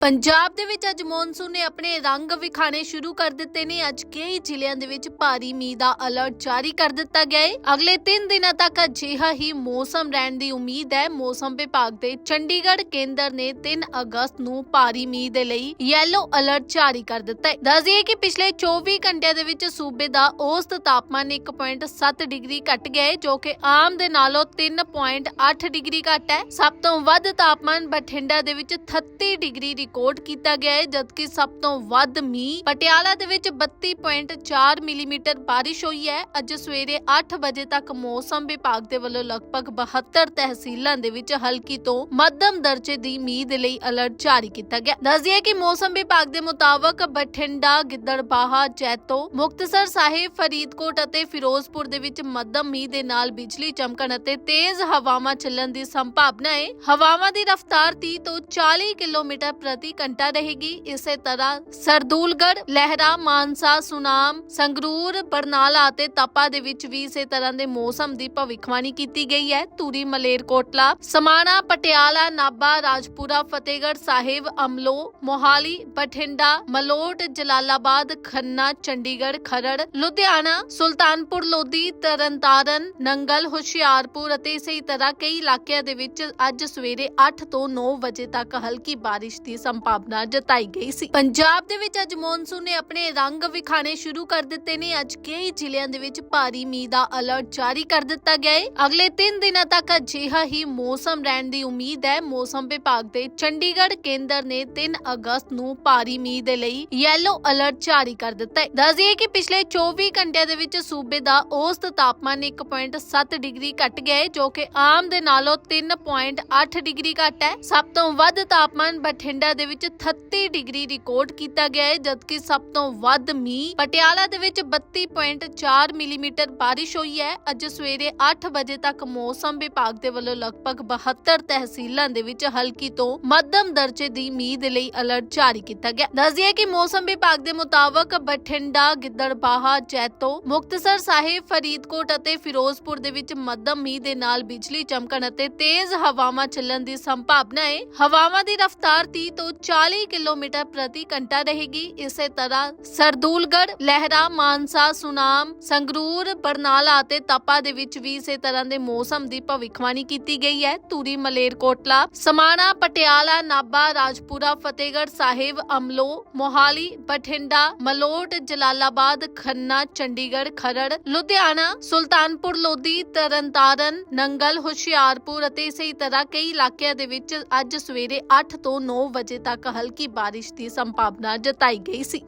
ਪੰਜਾਬ ਦੇ ਵਿੱਚ ਅੱਜ ਮੌਨਸੂਨ ਨੇ ਆਪਣੇ ਰੰਗ ਵਿਖਾਣੇ ਸ਼ੁਰੂ ਕਰ ਦਿੱਤੇ ਨੇ। ਅੱਜ ਕਈ ਜ਼ਿਲ੍ਹਿਆਂ ਦੇ ਵਿੱਚ ਭਾਰੀ ਮੀਂਹ ਦਾ ਅਲਰਟ ਜਾਰੀ ਕਰ ਦਿੱਤਾ ਗਿਆ ਹੈ ਅਗਲੇ 3 ਦਿਨਾਂ ਤੱਕ ਅਜਿਹਾ ਹੀ ਮੌਸਮ ਰਹਿਣ ਦੀ ਉਮੀਦ ਹੈ। ਮੌਸਮ ਵਿਭਾਗ ਦੇ ਚੰਡੀਗੜ੍ਹ ਕੇਂਦਰ ਨੇ 3 ਅਗਸਤ ਨੂੰ ਭਾਰੀ ਮੀਂਹ ਦੇ ਲਈ ਯੈਲੋ ਅਲਰਟ ਜਾਰੀ ਕਰ ਦਿੱਤਾ ਹੈ। ਦੱਸ ਦਈਏ ਕਿ ਪਿਛਲੇ 24 ਘੰਟਿਆਂ ਦੇ ਵਿੱਚ ਸੂਬੇ ਦਾ ਔਸਤ ਤਾਪਮਾਨ 1.7 ਡਿਗਰੀ ਘਟ ਗਿਆ ਹੈ ਜੋ ਕਿ ਆਮ ਦੇ ਨਾਲੋਂ 3.8 ਡਿਗਰੀ ਘੱਟ ਹੈ। ਸਭ ਤੋਂ ਵੱਧ ਤਾਪਮਾਨ ਬਠਿੰਡਾ ਦੇ ਵਿੱਚ 38 ਡਿਗਰੀ ਰਿਕਾਰਡ ਕੀਤਾ ਗਿਆ ਹੈ, ਜਦਕਿ ਸਭ ਤੋਂ ਵੱਧ ਮੀਂਹ ਪਟਿਆਲਾ ਦੇ ਵਿੱਚ 32.4 ਮਿਲੀਮੀਟਰ ਬਾਰਿਸ਼ ਹੋਈ ਹੈ। ਅੱਜ ਸਵੇਰੇ 8 ਵਜੇ ਤੱਕ ਮੌਸਮ ਵਿਭਾਗ ਦੇ ਵੱਲੋਂ ਲਗਭਗ 72 ਤਹਿਸੀਲਾਂ ਦੇ ਵਿੱਚ ਹਲਕੀ ਤੋਂ ਮੱਧਮ ਦਰਜੇ ਦੀ ਮੀਂਹ ਦੇ ਲਈ ਅਲਰਟ ਜਾਰੀ ਕੀਤਾ ਗਿਆ। ਦੱਸ ਕਿ ਮੌਸਮ ਵਿਭਾਗ ਦੇ ਮੁਤਾਬਕ ਬਠਿੰਡਾ, ਗਿੱਦੜਬਾਹਾ, ਜੈਤੋ, ਮੁਕਤਸਰ ਸਾਹਿਬ, ਫਰੀਦਕੋਟ ਅਤੇ ਫਿਰੋਜ਼ਪੁਰ ਦੇ ਵਿੱਚ ਮੱਧਮ ਮੀਂਹ ਦੇ ਨਾਲ ਬਿਜਲੀ ਚਮਕਣ ਅਤੇ ਤੇਜ਼ ਹਵਾਵਾਂ ਚੱਲਣ ਦੀ ਸੰਭਾਵਨਾ ਹੈ। ਹਵਾਵਾਂ ਦੀ ਰਫ਼ਤਾਰ 30 ਤੋਂ 40 ਕਿਲੋਮੀਟਰ ਪ੍ਰਤੀ ਘੰਟਾ ਰਹੇਗੀ। ਇਸੇ ਤਰ੍ਹਾਂ ਸਰਦੂਲਗੜ ਲਹਿਰਾ, ਮਾਨਸਾ, ਸੁਨਾਮ, ਸੰਗਰੂਰ, ਬਰਨਾਲਾ ਅਤੇ ਤਪਾ ਦੇ ਵਿੱਚ ਵੀ ਇਸੇ ਤਰ੍ਹਾਂ ਦੇ ਮੌਸਮ ਦੀ ਭਵਿੱਖਬਾਣੀ ਕੀਤੀ ਗਈ ਹੈ। ਧੂਰੀ ਮਲੇਰਕੋਟਲਾ ਸਮਾਣਾ, ਪਟਿਆਲਾ ਨਾਬਾ ਰਾਜਪੁਰਾ, ਫਤਿਹਗੜ੍ਹ ਸਾਹਿਬ ਅਮਲੋ ਮੋਹਾਲੀ, ਬਠਿੰਡਾ, ਮਲੋਟ, ਜਲਾਲਾਬਾਦ, ਖੰਨਾ, ਚੰਡੀਗੜ੍ਹ, ਖਰੜ, ਲੁਧਿਆਣਾ, ਸੁਲਤਾਨਪੁਰ, ਲੋਧੀ, ਤਰਨਤਾਰਨ, ਨੰਗਲ, ਹੁਸ਼ਿਆਰਪੁਰ ਅਤੇ ਇਸੇ ਤਰ੍ਹਾਂ ਕਈ ਇਲਾਕਿਆਂ ਦੇ ਵਿੱਚ ਅੱਜ ਸਵੇਰੇ 8 ਤੋਂ 9 ਵਜੇ ਤੱਕ ਹਲਕੀ ਬਾਰਿਸ਼ ਦੀ ਸੰਭਾਵਨਾ ਜਤਾਈ ਗਈ ਸੀ। ਪੰਜਾਬ ਦੇ ਵਿੱਚ ਅੱਜ ਮੌਨਸੂਨ ਨੇ ਆਪਣੇ ਰੰਗ ਵਿਖਾਣੇ ਸ਼ੁਰੂ ਕਰ ਦਿੱਤੇ ਨੇ। ਅੱਜ ਕਈ ਜ਼ਿਲ੍ਹਿਆਂ ਦੇ ਵਿੱਚ ਭਾਰੀ ਮੀਂਹ ਦਾ ਅਲਰਟ ਜਾਰੀ ਕਰ ਦਿੱਤਾ ਗਿਆ ਹੈ। ਅਗਲੇ 3 ਦਿਨਾਂ ਤੱਕ ਅਜਿਹਾ ਹੀ ਮੌਸਮ ਰਹਿਣ ਦੀ ਉਮੀਦ ਹੈ। ਮੌਸਮ ਵਿਭਾਗ ਦੇ ਚੰਡੀਗੜ੍ਹ ਕੇਂਦਰ ਨੇ 3 ਅਗਸਤ ਨੂੰ ਭਾਰੀ ਮੀਂਹ ਦੇ ਲਈ ਯੈਲੋ ਅਲਰਟ ਜਾਰੀ ਕਰ ਦਿੱਤਾ ਹੈ। ਦੱਸ ਦਈਏ ਕਿ ਪਿਛਲੇ 24 ਘੰਟਿਆਂ ਦੇ ਵਿੱਚ ਸੂਬੇ ਦਾ ਔਸਤ ਤਾਪਮਾਨ 1.7 ਡਿਗਰੀ ਘਟ ਗਿਆ ਹੈ, ਜੋ ਕਿ ਆਮ ਦੇ ਨਾਲੋਂ 3.8 ਡਿਗਰੀ ਘੱਟ ਹੈ। ਸਭ ਤੋਂ ਵੱਧ ਤਾਪਮਾਨ ਬਠਿੰਡਾ ਦੇ ਵਿੱਚ 38 ਡਿਗਰੀ ਰਿਕਾਰਡ ਕੀਤਾ ਗਿਆ ਹੈ, ਜਦਕਿ ਸਭ ਤੋਂ ਵੱਧ ਮੀਂਹ ਪਟਿਆਲਾ ਦੇ ਵਿੱਚ 32.4 ਮਿਲੀਮੀਟਰ ਬਾਰਿਸ਼ ਹੋਈ ਹੈ। ਅੱਜ ਸਵੇਰੇ 8 ਵਜੇ ਤੱਕ ਮੌਸਮ ਵਿਭਾਗ ਦੇ ਵੱਲੋਂ ਲਗਭਗ 72 ਤਹਿਸੀਲਾਂ ਦੇ ਵਿੱਚ ਹਲਕੀ ਤੋਂ ਮੱਧਮ ਦਰਜੇ ਦੀ ਮੀਂਹ ਦੇ ਲਈ ਅਲਰਟ ਜਾਰੀ ਕੀਤਾ ਗਿਆ। ਦੱਸ ਦਈਏ ਕਿ ਮੌਸਮ ਵਿਭਾਗ ਦੇ ਮੁਤਾਬਕ ਬਠਿੰਡਾ, ਗਿੱਦੜਬਾਹਾ, ਜੈਤੋ, ਮੁਕਤਸਰ ਸਾਹਿਬ, ਫਰੀਦਕੋਟ ਅਤੇ ਫਿਰੋਜ਼ਪੁਰ ਦੇ ਵਿੱਚ ਮੱਧਮ ਮੀਂਹ ਦੇ ਨਾਲ ਬਿਜਲੀ ਚਮਕਣ ਅਤੇ ਤੇਜ਼ ਹਵਾਵਾਂ ਚੱਲਣ ਦੀ ਸੰਭਾਵਨਾ ਹੈ। ਹਵਾਵਾਂ ਦੀ ਰਫ਼ਤਾਰ 30 ਤੋਂ 40 ਕਿਲੋਮੀਟਰ ਪ੍ਰਤੀ ਘੰਟਾ ਰਹੇਗੀ ਇਸੇ ਤਰ੍ਹਾਂ ਸਰਦੂਲਗੜ ਲਹਿਰਾ ਮਾਨਸਾ ਸੁਨਾਮ ਸੰਗਰੂਰ ਬਰਨਾਲਾ ਅਤੇ ਤਪਾ ਦੇ ਵਿੱਚ ਵੀ ਇਸੇ ਤਰ੍ਹਾਂ ਦੇ ਮੌਸਮ ਦੀ ਭਵਿੱਖਬਾਣੀ ਕੀਤੀ ਗਈ ਹੈ ਧੂਰੀ ਮਲੇਰਕੋਟਲਾ ਸਮਾਣਾ ਪਟਿਆਲਾ ਨਾਭਾ ਰਾਜਪੁਰਾ ਫਤਿਹਗੜ੍ਹ ਸਾਹਿਬ ਅਮਲੋ ਮੋਹਾਲੀ ਬਠਿੰਡਾ ਮਲੋਟ ਜਲਾਲਾਬਾਦ ਖੰਨਾ ਚੰਡੀਗੜ੍ਹ ਖਰੜ ਲੁਧਿਆਣਾ ਸੁਲਤਾਨਪੁਰ ਲੋਧੀ ਤਰਨਤਾਰਨ ਨੰਗਲ ਹੁਸ਼ਿਆਰਪੁਰ ਅਤੇ ਇਸੇ ਤਰ੍ਹਾਂ ਕਈ ਇਲਾਕਿਆਂ ਦੇ ਵਿੱਚ ਅੱਜ ਸਵੇਰੇ 8 ਤੋਂ 9 ਵਜੇ ਤੱਕ ਹਲਕੀ ਬਾਰਿਸ਼ ਦੀ ਸੰਭਾਵਨਾ ਜਤਾਈ ਗਈ ਸੀ।